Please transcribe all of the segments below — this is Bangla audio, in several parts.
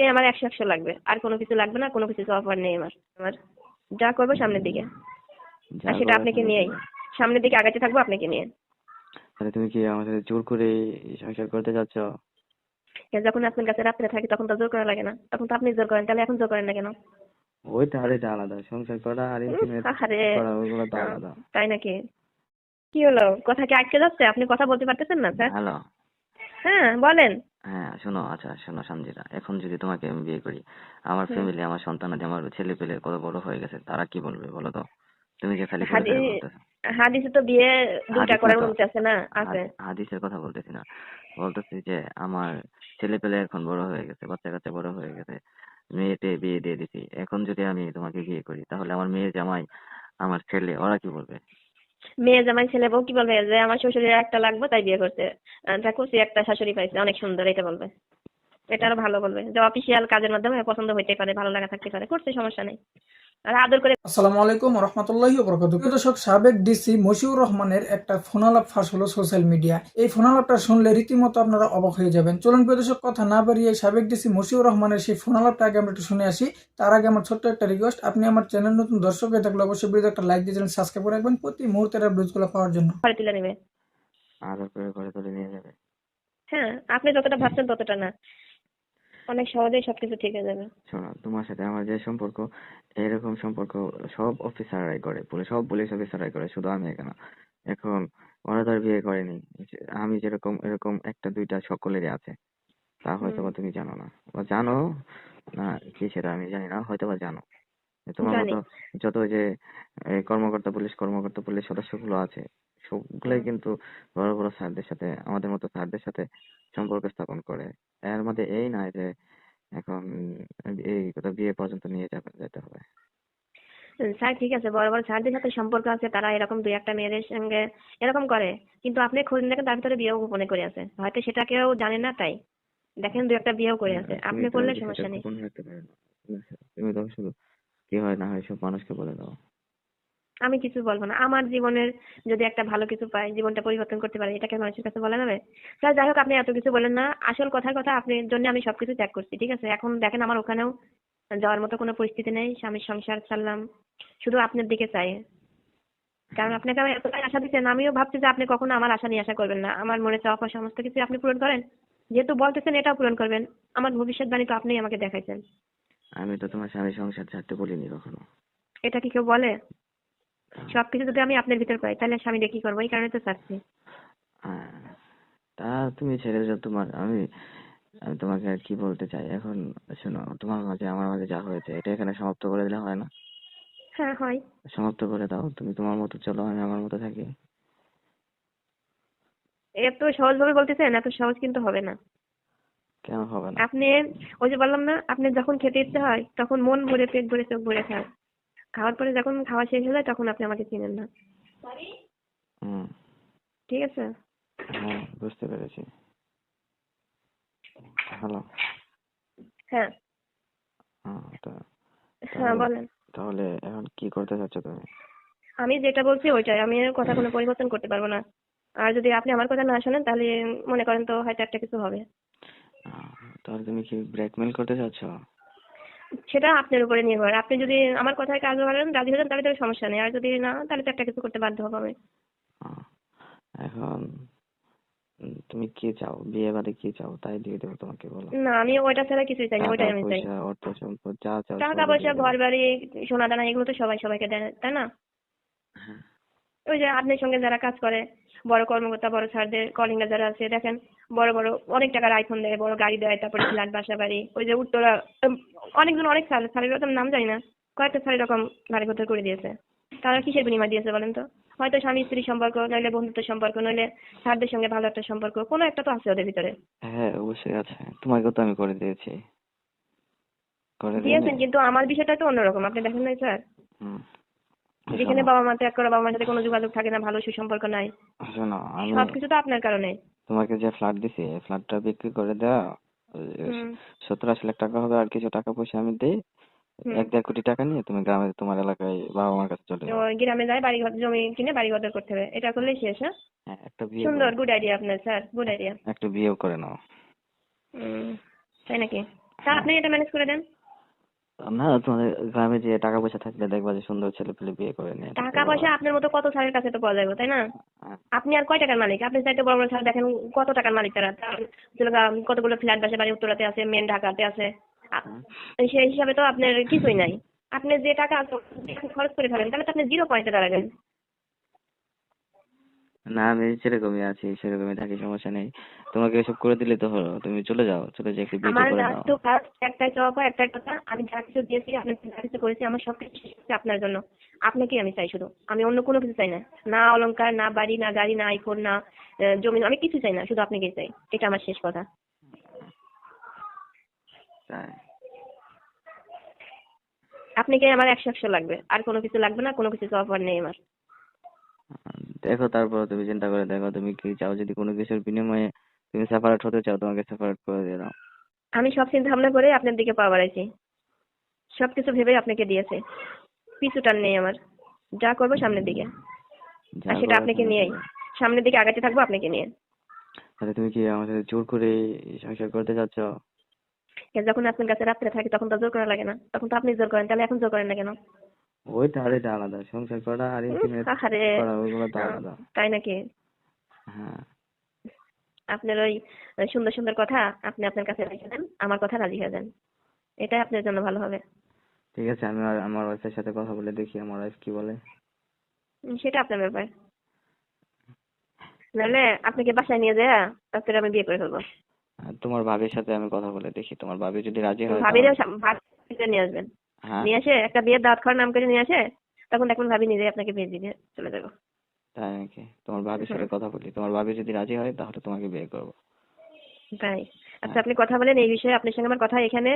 আজকে আমার একশো একশো লাগবে। আর কোনো কিছু লাগবে না কোনো কিছু অফার নেই আমার। আমার যা করব সামনের দিকে। আর সেটা আপনাকে নিয়েই। সামনের দিকে আগাতে থাকব আপনাকে নিয়ে। তাহলে তুমি কি আমার সাথে জোর করে সংসার করতে যাচ্ছ? যখন আপনার কাছে রাত্রে থাকি তখন তো জোর করা লাগে না। তখন তো আপনি জোর করেন তাহলে এখন জোর করেন না কেন? আর এটা আলাদা সংসার করা আর ইন্টিমেট করা ওগুলো তো আলাদা। তাই নাকি? কি হলো? কথা কি আটকে যাচ্ছে? আপনি কথা বলতে পারতেছেন না স্যার? হ্যালো। হ্যাঁ বলেন। হ্যাঁ শোনো আচ্ছা শোনো সঞ্জিতা এখন যদি তোমাকে আমি বিয়ে করি আমার হুম। ফ্যামিলি আমার সন্তান আছে আমার ছেলে পেলে কত বড় হয়ে গেছে তারা কি বলবে বলো তো? তুমি যে খালি বলতেছো। হাদিসে তো বিয়ে দুইটা হাদিসে করার তো- অনুমতি আছে না? আছে। হাদ- হাদিসের কথা বলতেছি না। বলতেছি যে আমার ছেলে পেলে এখন বড় হয়ে গেছে বাচ্চা কাচ্চা বড় হয়ে গেছে মেয়েতে বিয়ে দিয়ে দিছি। এখন যদি আমি তোমাকে বিয়ে করি তাহলে আমার মেয়ে জামাই আমার ছেলে ওরা কি বলবে? মেয়ে জামাই ছেলে বউ কি বলবে? যে আমার শ্বশুরের একটা লাগবে, তাই বিয়ে করছে। দেখো সে একটা শাশুড়ি পাইছে, অনেক সুন্দর এটা বলবে। এটা আরও ভালো বলবে। যে অফিসিয়াল কাজের মাধ্যমে পছন্দ হইতে পারে, ভালো লাগা থাকতে পারে, করছে সমস্যা নেই। আসসালামু আলাইকুম রহমতুল্লাহি দর্শক সাবেক ডিসি মশিউর রহমানের একটা ফোনালাপ ফাঁস হলো সোশ্যাল মিডিয়া। এই ফোনালাপটা শুনলে রীতিমতো আপনারা অবাক হয়ে যাবেন। চলুন প্রিয় দর্শক কথা না বাড়িয়ে সাবেক ডিসি মশিউর রহমানের সেই ফোনালাপটা আগে আমরা একটু শুনে আসি। তার আগে আমার ছোট্ট একটা রিকোয়েস্ট আপনি আমার চ্যানেল নতুন দর্শক হয়ে থাকলে অবশ্যই ভিডিও একটা লাইক দিয়ে চ্যানেল সাবস্ক্রাইব করে রাখবেন। প্রতি মুহূর্তের আপডেটগুলো পাওয়ার জন্য। ঘরে তুলে নেবে। আদর করে ঘরে তুলে নিয়ে যাবে। হ্যাঁ আপনি যতটা ভাবছেন ততটা না। অনেক সহজেই সবকিছু ঠিক হয়ে যাবে। শোনো তোমার সাথে আমার যে সম্পর্ক এরকম সম্পর্ক সব অফিসাররাই করে পুলিশ সব পুলিশ অফিসাররাই করে শুধু আমি কেন এখন ওরা আর বিয়ে করেনি। আমি যেরকম এরকম একটা দুইটা সকলেরই আছে। তা হয়তো বা তুমি জানো না। বা জানো? না কি সেটা আমি জানি না হয়তো বা জানো তোমার মতো যত যে কর্মকর্তা পুলিশ কর্মকর্তা পুলিশ সদস্যগুলো আছে সবগুলাই। কিন্তু বড় বড় স্যারদের সাথে আমাদের মতো স্যারদের সাথে সম্পর্ক স্থাপন করে। এর মধ্যে এই নয় যে এখন এই কথা বিয়ে পর্যন্ত নিয়ে যাবে যেতে হবে। স্যার ঠিক আছে। বড় বড় স্যারদের সাথে সম্পর্ক আছে তারা এরকম দুই একটা মেয়েদের সঙ্গে এরকম করে। কিন্তু আপনি খোঁজ দেখেন তার ভিতরে বিয়েও গোপনে করে আছে। হয়তো সেটা কেউ জানে না তাই। দেখেন দুই একটা বিয়েও করে আছে। আপনি করলে সমস্যা নেই। তুমি তো শুধু কি হয় না হয় সব মানুষকে বলে দাও। আমি কিছু বলব না। আমার জীবনের যদি একটা ভালো কিছু পাই জীবনটা পরিবর্তন করতে পারি এটাকে মানুষের কাছে বলা যাবে? স্যার যাই হোক আপনি এত কিছু বলেন না। আসল কথার কথা আপনার জন্য আমি সবকিছু ত্যাগ করছি ঠিক আছে? এখন দেখেন আমার ওখানেও যাওয়ার মতো কোনো পরিস্থিতি নেই। স্বামীর সংসার ছাড়লাম। শুধু আপনার দিকে চাই। কারণ আপনাকে আমি এতটাই আশা দিচ্ছেন আমিও ভাবছি যে আপনি কখনো আমার আশা নিয়ে আশা করবেন না। আমার মনে চাওয়া পাওয়া সমস্ত কিছু আপনি পূরণ করেন। যেহেতু বলতেছেন এটাও পূরণ করবেন। আমার ভবিষ্যৎবাণী তো আপনিই আমাকে দেখাইছেন। আমি তো তোমার স্বামী সংসার ছাড়তে বলিনি কখনো। এটা কি কেউ বলে? সবকিছু যদি আমি আপনার ভিতর পাই তাহলে স্বামী কি করব? এই কারণে তো চাচ্ছি তা তুমি ছেড়ে যাও তোমার। আমি আমি তোমাকে আর কি বলতে চাই? এখন শোনো তোমার মাঝে আমার মাঝে যা হয়েছে এটা এখানে সমাপ্ত করে দিলে হয় না? হ্যাঁ হয়। সমাপ্ত করে দাও। তুমি তোমার মতো চলো আমি আমার মতো থাকি। এত সহজ ভাবে বলতেছেন এত সহজ কিন্তু হবে না। কেন হবে না? আপনি ওই যে বললাম না আপনি যখন খেতে ইচ্ছে হয় তখন মন ভরে পেট ভরে চোখ ভরে খান। খাওয়ার পরে যখন খাওয়া শেষ হয়ে যায় তখন আপনি আমাকে চিনেন না। হুম। ঠিক আছে? হ্যাঁ বুঝতে পেরেছি। হ্যালো। হ্যাঁ। হ্যাঁ বলেন। তাহলে এখন কি করতে চাচ্ছ তুমি? আমি যেটা বলছি ওইটাই। আমি এর কথা কোনো পরিবর্তন করতে পারব না। আর যদি আপনি আমার কথা না শোনেন তাহলে মনে করেন তো হয়তো একটা কিছু হবে। তাহলে তুমি কি ব্ল্যাকমেল করতে চাচ্ছ? সেটা আপনার উপরে নির্ভর। আপনি যদি আমার কথায় কাজ করেন রাজি হলেন তাহলে তো সমস্যা নেই। আর যদি না তাহলে তো একটা কিছু করতে বাধ্য হব আমি। এখন তুমি কি চাও? বিয়ে বাড়ি কি চাও? তাই দিয়ে দেবো তোমাকে বলো। না আমি ওইটা ছাড়া কিছুই চাই না ওইটাই আমি চাই। পয়সা অর্থ সম্পদ যা চাও টাকা পয়সা ঘর বাড়ি সোনা দানা এগুলো তো সবাই সবাইকে দেয় তাই না? হ্যাঁ। ওই যে আপনার সঙ্গে যারা কাজ করে বড় কর্মকর্তা বড় স্যারদের কলিংরা যারা আছে দেখেন বড় বড় অনেক টাকার আইফোন দেয় বড় গাড়ি দেয় তারপরে ফ্ল্যাট বাসা বাড়ি ওই যে উত্তরা অনেকজন অনেক স্যার স্যারের এরকম নাম জানি না। কয়েকটা স্যার এরকম গাড়ি ঘর করে দিয়েছে। তারা কিসের বিনিময় দিয়েছে বলেন তো? হয়তো স্বামী স্ত্রী সম্পর্ক নইলে বন্ধুত্ব সম্পর্ক নইলে স্যারদের সঙ্গে ভালো একটা সম্পর্ক কোনো একটা তো আছে ওদের ভিতরে। হ্যাঁ অবশ্যই আছে। তোমাকেও তো আমি করে দিয়েছি। করে দিয়েছেন কিন্তু আমার বিষয়টা তো অন্যরকম। আপনি দেখেন নাই স্যার। যেখানে বাবা মা ত্যাগ করে বাবা মার সাথে কোনো যোগাযোগ থাকে না ভালো সুসম্পর্ক নাই। শোনো সবকিছু তো আপনার কারণে। তোমাকে যে ফ্ল্যাট দিছি ফ্ল্যাটটা বিক্রি করে দেওয়া হুম সত্তর আশি লাখ টাকা হবে আর কিছু টাকা পয়সা আমি দিই এক দেড় কোটি টাকা নিয়ে তুমি গ্রামে তোমার এলাকায় বাবা মার কাছে চলে যাও। গ্রামে যায় বাড়ি ঘর জমি কিনে বাড়ি ঘর করতে হবে। এটা করলেই শেষ হ্যাঁ? হ্যাঁ একটা বিয়ে সুন্দর গুড আইডিয়া আপনার স্যার গুড আইডিয়া একটা বিয়েও করে নাও। তাই নাকি? তা আপনি এটা ম্যানেজ করে দেন। না তোমাদের গ্রামে যে টাকা পয়সা থাকলে দেখবা যে সুন্দর ছেলে পেলে বিয়ে করে নিয়ে টাকা পয়সা আপনার মতো কত স্যারের কাছে তো পাওয়া যাবে তাই না? আপনি আর কয় টাকার মালিক? আপনি চাইতে বড় বড় স্যার দেখেন কত টাকার মালিক তারা। কতগুলো ফ্ল্যাট বাসে বাড়ি উত্তরাতে আছে মেন ঢাকাতে আছে। সেই হিসাবে তো আপনার কিছুই নাই। আপনি যে টাকা খরচ করে ফেলেন তাহলে তো আপনি জিরো পয়েন্টে দাঁড়াবেন না আমি সেরকমই আছি সেরকমই থাকি সমস্যা নেই। তোমাকে এসব করে দিলে তো হলো তুমি চলে যাও চলে যেয়ে একটু বিয়ে আমার করে নাও। তো ফার্স্ট একটাই জবাব হয় একটাই কথা আমি যা কিছু দিয়েছি আপনি যা কিছু করেছি আমার সব কিছু আপনার জন্য। আপনাকেই আমি চাই শুধু। আমি অন্য কোনো কিছু চাই না। না অলংকার না বাড়ি না গাড়ি না আইফোন না আহ, জমি আমি কিছু চাই না শুধু আপনাকেই চাই। এটা আমার শেষ কথা। তাই। আপনাকে আমার একশো একশো লাগবে। আর কোনো কিছু লাগবে না কোনো কিছু অফার নেই আমার। দেখো তারপর তুমি চিন্তা করে দেখো তুমি কি চাও? যদি কোনো কিছুর বিনিময়ে তুমি সেপারেট হতে চাও তোমাকে সেপারেট করে দিয়ে দাও। আমি সব চিন্তা ভাবনা করে আপনার দিকে পা বাড়াইছি। সব কিছু ভেবেই আপনাকে দিয়েছে। পিছু টান নেই আমার। যা করব সামনের দিকে। যা আর সেটা করার আপনাকে তুমি নিয়েই। সামনের দিকে আগাতে থাকব আপনাকে নিয়ে। তাহলে তুমি কি আমার সাথে জোর করে সংসার করতে চাচ্ছ? যখন আপনার কাছে রাত্রে থাকি তখন তো জোর করা লাগে না। তখন তো আপনি জোর করেন তাহলে এখন জোর করেন না কেন? ওইটা আর এটা আলাদা সংসার করা আর ইন্টিমেট করা ওইগুলো তো আলাদা। তাই নাকি? হ্যাঁ। আপনার ওই সুন্দর সুন্দর কথা আপনি আপনার কাছে রেখে দেন আমার কথা রাজি হয়ে যান। এটাই আপনার জন্য ভালো হবে। ঠিক আছে আমি আমার ওয়াইফের সাথে কথা বলে দেখি আমার ওয়াইফ কি বলে। সেটা আপনার ব্যাপার। নাহলে আপনাকে বাসায় নিয়ে যায় তারপরে আমি বিয়ে করে ফেলব। তোমার ভাবির সাথে আমি কথা বলে দেখি তোমার ভাবি যদি রাজি হয় ভাবিরেও ভাবিকে নিয়ে আসবেন। নিয়ে এসে একটা বিয়ের দাঁত খাওয়ার নাম করে নিয়ে আসে তখন দেখুন ভাবি নিজে আপনাকে বিয়ে দিয়ে চলে যাব। তাই নাকি? তোমার ভাবির সাথে কথা বলি তোমার ভাবি যদি রাজি হয় তাহলে তোমাকে বিয়ে করব। তাই। আচ্ছা আপনি কথা বলেন এই বিষয়ে আপনার সঙ্গে আমার কথা এখানে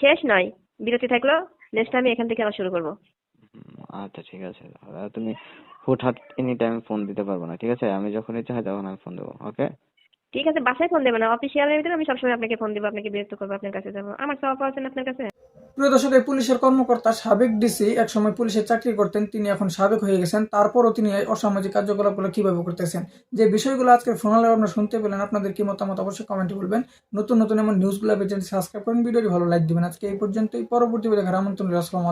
শেষ নয়। বিরতি থাকল নেক্সট আমি এখান থেকে আবার শুরু করব। আচ্ছা ঠিক আছে। তুমি হুটহাট এনি টাইম ফোন দিতে পারব না ঠিক আছে? আমি যখন ইচ্ছা হয় তখন আমি ফোন দেবো ওকে ঠিক আছে বাসায় ফোন দেবেন না অফিসিয়ালের ভিতরে আমি সবসময় আপনাকে ফোন দেবো আপনাকে বিরক্ত করব আপনার কাছে যাব। আমার সব আছেন আপনার কাছে? প্রিয় দর্শক, এই পুলিশের কর্মকর্তা সাবেক ডিসি একসময় পুলিশের চাকরি করতেন, তিনি এখন সাবেক হয়ে গেছেন। তারপরও তিনি এই অসামাজিক কার্যকলাপগুলো কীভাবে করতেছেন? যে বিষয়গুলো আজকে ফোনালে আপনারা শুনতে পেলেন, আপনাদের কি মতামত অবশ্যই কমেন্টে বলবেন। নতুন নতুন এমন নিউজগুলো পেয়েছেন সাবস্ক্রাইব করেন, ভিডিওটি ভালো লাইক দিবেন। আজকে এই পর্যন্তই, পরবর্তী দেখার আমন্ত্রণ। আসসালামু